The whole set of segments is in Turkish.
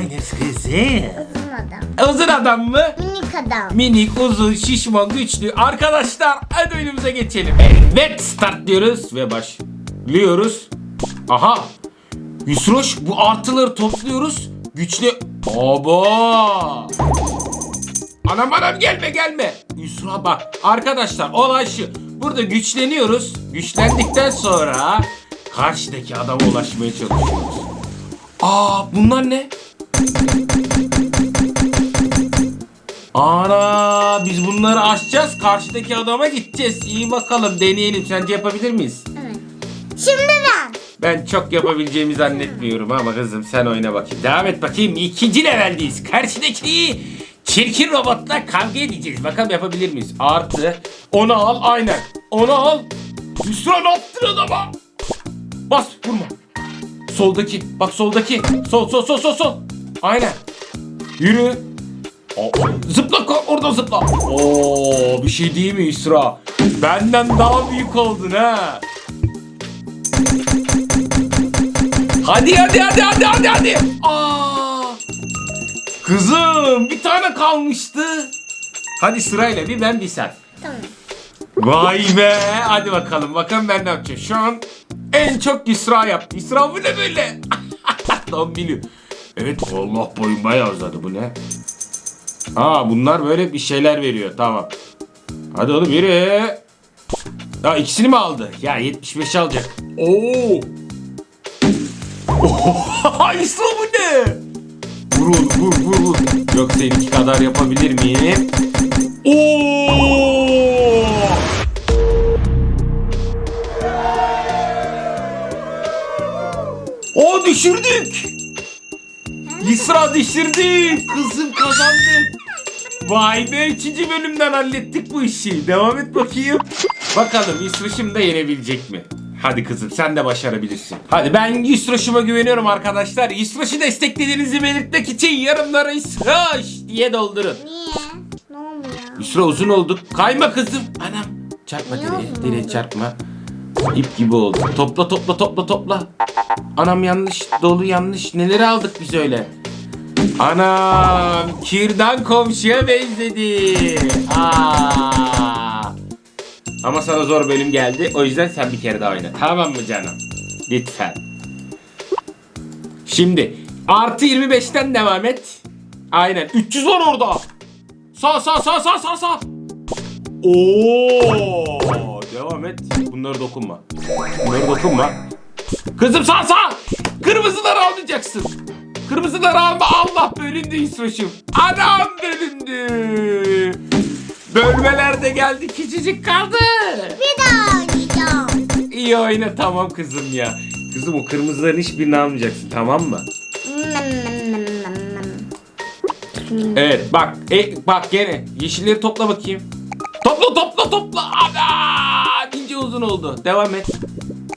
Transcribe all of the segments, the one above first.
oynuyoruz kızım? Uzun adam. Uzun adam mı? Minik adam. Minik, uzun, şişman, güçlü. Arkadaşlar hadi oyunumuza geçelim. Evet start diyoruz ve başlıyoruz. Aha. Yusroş bu artıları topluyoruz. Güçlü. Oba. Anam anam gelme gelme. Yusra bak. Arkadaşlar olay şu. Burada güçleniyoruz. Güçlendikten sonra karşıdaki adama ulaşmaya çalışıyoruz. Aa bunlar ne? Ana biz bunları aşacağız. Karşıdaki adama gideceğiz. İyi bakalım deneyelim. Sence yapabilir miyiz? Evet. Şimdi ben. Ben çok yapabileceğimi zannetmiyorum ama kızım sen oyna bakayım. Devam et bakayım. İkinci leveldeyiz. Karşıdaki çirkin robotla kavga edeceğiz. Bakalım yapabilir miyiz? Artı. Onu al aynen. Onu al. Yusra ne yaptın adama? Bas vurma. Soldaki. Bak soldaki. Sol sol sol sol sol. Aynen. Yürü. Aa, Zıpla orada zıpla. Oo bir şey değil mi Yusra? Benden daha büyük oldun ha. Hadi hadi hadi hadi hadi hadi. Aa! Kızım bir tane kalmıştı. Hadi sırayla bir ben bir sen. Tamam. Vay be. Hadi bakalım bakalım ben ne yapacağım. Şu an en çok Yusra yaptı. Yusra bu ne böyle? Tam biliyor. Evet Allah boyun bayağı uzadı bu ne? Ha bunlar böyle bir şeyler veriyor tamam. Hadi oğlum yürü. Ya ikisini mi aldı? Ya 75 alacak. Oo. Oha, Yusra bu ne? Vur vur vur vur. Yok seninki kadar yapabilir miyim? Oo! O düşürdük. Yusra düşürdük. Kızım kazandık. Vay be 3. bölümden hallettik bu işi. Devam et bakayım. Bakalım Yusra'şım da yenebilecek mi? Hadi kızım sen de başarabilirsin. Hadi ben Yusra'şıma güveniyorum arkadaşlar. Yusra'şı desteklediğinizi belirtmek için yorumlara Yusraş diye doldurun. Niye? Ne oluyor? Yusra uzun olduk. Kayma kızım. Anam. Çarpma Niye direğe. Direğe çarpma. İp gibi oldu. Topla topla topla topla. Anam yanlış. Dolu yanlış. Neleri aldık biz öyle? Anam. Kirdan komşuya benzedi. Aa. Ama sana zor bölüm geldi. O yüzden sen bir kere daha oyna. Tamam mı canım? Lütfen. Şimdi artı 25'ten devam et. Aynen. 300 var orada. Sağ sağ sağ sağ sağ sağ. Oo! Devam et. Bunları dokunma. Bunları dokunma. Kızım sağ sağ. Kırmızıları almayacaksın. Kırmızıları alma. Allah bölündü İsveç'im. Adam bölündü. Bölmeler de geldi. Küçücük kaldı. Bir daha oynayacağım. İyi oyna tamam kızım ya. Kızım o kırmızıların hiçbirini almayacaksın tamam mı? Evet bak e, bak gene yeşilleri topla bakayım. Topla topla topla. Ana! İnce uzun oldu. Devam et.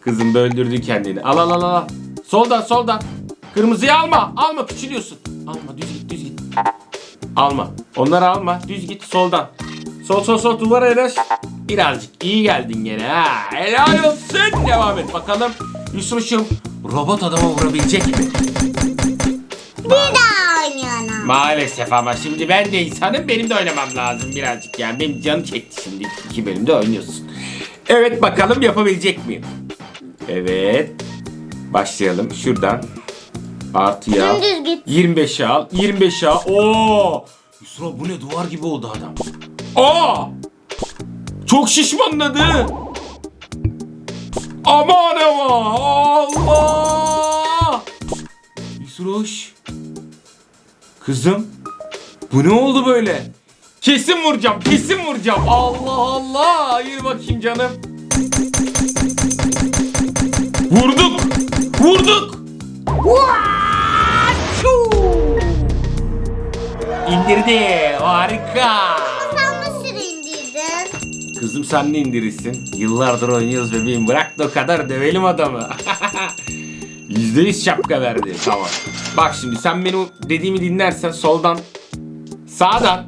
Kızım böldürdü kendini. Al al al al. Soldan soldan. Kırmızıyı alma. Alma küçülüyorsun. Alma düz git düz git. Alma. Onları alma. Düz git soldan. Sol sol sol duvara yanaş. Birazcık iyi geldin gene ha. Helal olsun. Devam et bakalım. Yusuf'cum robot adama vurabilecek mi? Bir daha oynayalım. Maalesef ama şimdi ben de insanım benim de oynamam lazım birazcık yani benim canım çekti şimdi iki bölümde oynuyorsun. Evet bakalım yapabilecek miyim? Evet. Başlayalım şuradan. Artıya. Dümdüz git. 25'e al. 25'e al. Oo! Yusra bu ne duvar gibi oldu adam. Aa! Çok şişmanladı. Aman ama Allah! Yusroş. Kızım. Bu ne oldu böyle? Kesin vuracağım, kesin vuracağım. Allah Allah. Hayır bakayım canım. Vurduk. Vurduk. Vaçu! İndirdi. Harika. Sen nasıl indirdin? Kızım sen ne indirirsin? Yıllardır oynuyoruz bebeğim. Bırak da o kadar dövelim adamı. Yüzde yüz şapka verdi. Tamam. Bak şimdi sen benim dediğimi dinlersen soldan, sağdan,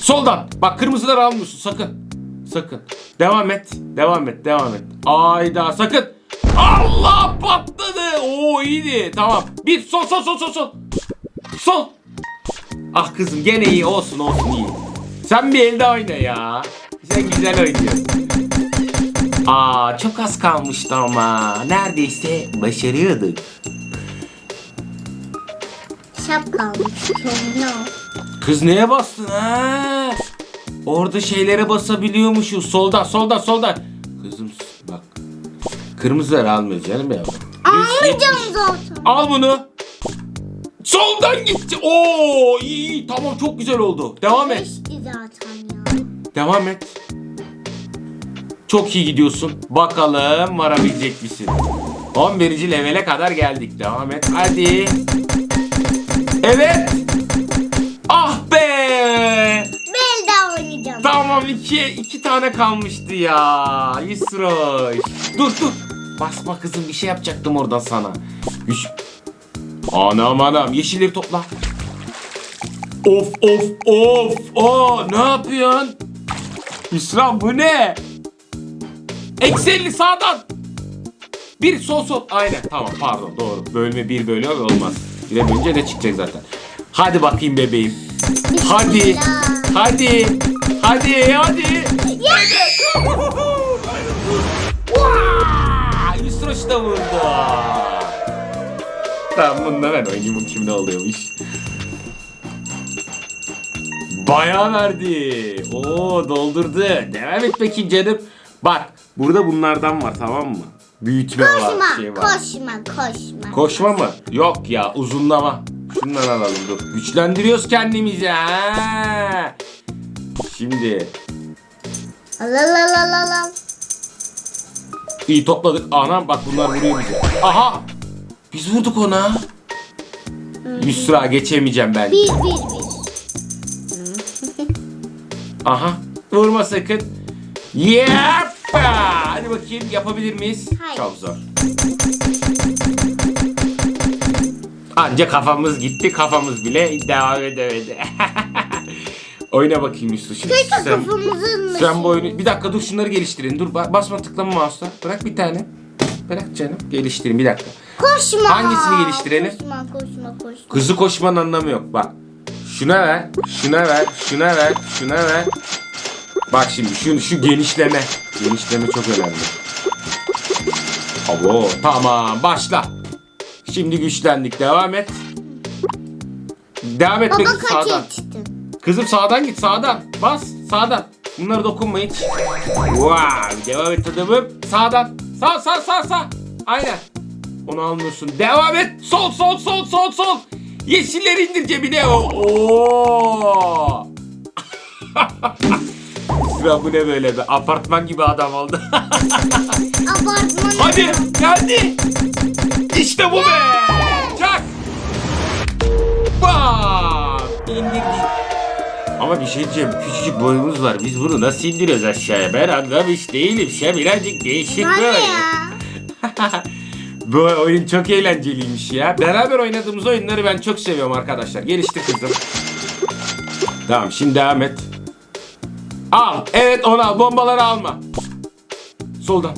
soldan. Bak kırmızıları almıyorsun sakın. Sakın. Devam et. Devam et. Devam et. Ayda sakın. Allah patladı. Oo iyiydi. Tamam. Bir sol sol sol sol sol. Sol. Ah kızım gene iyi olsun olsun iyi. Sen bir elde oyna ya. Sen güzel oynuyorsun. Aa çok az kalmıştı ama. Neredeyse başarıyorduk. O. Kız neye bastın ha? Orada şeylere basabiliyormuşuz. Solda, solda, solda. Kızım bak. Kırmızıları almıyoruz canım ya. Almayacağım zaten. Al bunu. Soldan gitti. Oo iyi, iyi. Tamam çok güzel oldu. Devam et. Beşti zaten ya. Devam et. Çok iyi gidiyorsun. Bakalım varabilecek misin? 11. levele kadar geldik. Devam et. Hadi. Evet. Ah be. Ben daha oynayacağım. Tamam iki, iki tane kalmıştı ya. Yusroş. Dur dur. Basma kızım bir şey yapacaktım oradan sana. Güç. Anam anam yeşilleri topla. Of of of. Aa ne yapıyorsun? Yusra bu ne? Eksi 50 sağdan. Bir sol sol. Aynen tamam pardon doğru. Bölme bir bölme olmaz. Bire bölünce ne çıkacak zaten. Hadi bakayım bebeğim. Hadi. Hadi. Hadi hadi. Vaa! Yusroş da vurdu. Tamam bununla ben oynayayım bakayım şimdi oluyormuş. Bayağı verdi. Oo doldurdu. Devam et bakayım canım. Bak burada bunlardan var tamam mı? Büyütme var. Koşma, Şey var. koşma, koşma. Koşma mı? Yok ya uzunlama. Şundan alalım dur. Güçlendiriyoruz kendimizi ha. Şimdi al al al al al. iyi topladık. Anam bak bunlar vuruyor bize. Aha. Biz vurduk ona. Yusra geçemeyeceğim ben. Bir bir bir. Aha. Vurma sakın. Yappa. Hadi bakayım yapabilir miyiz? Hayır. Çok zor. Anca kafamız gitti. Kafamız bile devam edemedi. Oyna bakayım Yusuf. Şimdi Keşke sen, kafamızın sen bu oyunu... Bir dakika dur şunları geliştirin. Dur ba- basma tıklama mouse'la. Bırak bir tane. Bırak canım. Geliştirin bir dakika. Koşma. Hangisini geliştirelim? Koşma, koşma, koşma. Kızı koşmanın anlamı yok. Bak. Şuna ver, şuna ver, şuna ver, şuna ver. Bak şimdi şu, şu genişleme. Genişleme çok önemli. Abo tamam başla. Şimdi güçlendik devam et. Devam et Baba kaç sağdan. Kızım sağdan git sağdan. Bas sağdan. Bunları dokunma hiç. Wow, devam et adamım. Sağdan. Sağ sağ sağ sağ. Aynen. Onu almıyorsun. Devam et. Sol sol sol sol sol. Yeşilleri indir cebine. Oo. Sıra bu ne böyle be? Apartman gibi adam oldu. Abartma. Hadi geldi. İşte bu be. Çak. Bam. İndirdik. Ama bir şey diyeceğim. Küçücük boyumuz var. Biz bunu nasıl indiriyoruz aşağıya? Ben anlamış değilim. Şey birazcık değişik oyun. ya. Bu oyun çok eğlenceliymiş ya. Beraber oynadığımız oyunları ben çok seviyorum arkadaşlar. Geliştir kızım. Tamam şimdi devam et. Al. Evet onu al. Bombaları alma. Soldan.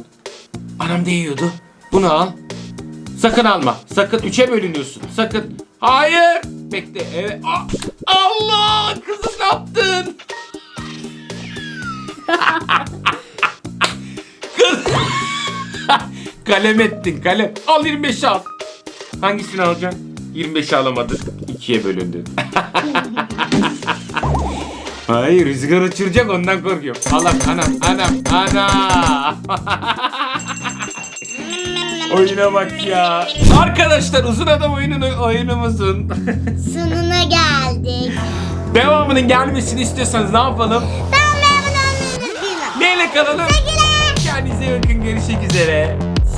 Anam değiyordu. Bunu al. Sakın alma. Sakın üçe bölünüyorsun. Sakın. Hayır. Bekle. Evet. Allah! Kızım ne yaptın? Kalem ettin kalem. Al 25 al. Hangisini alacaksın? 25'i alamadın. İkiye bölündü. Hayır rüzgar uçuracak ondan korkuyorum. Allah'ım anam anam anam. Oyuna bak ya. Arkadaşlar uzun adam oyununu oyunumuzun Sonuna geldik. devamının gelmesini istiyorsanız ne yapalım? Ben memnun olmayı Neyle kalalım? Kendinize iyi bakın görüşmek üzere.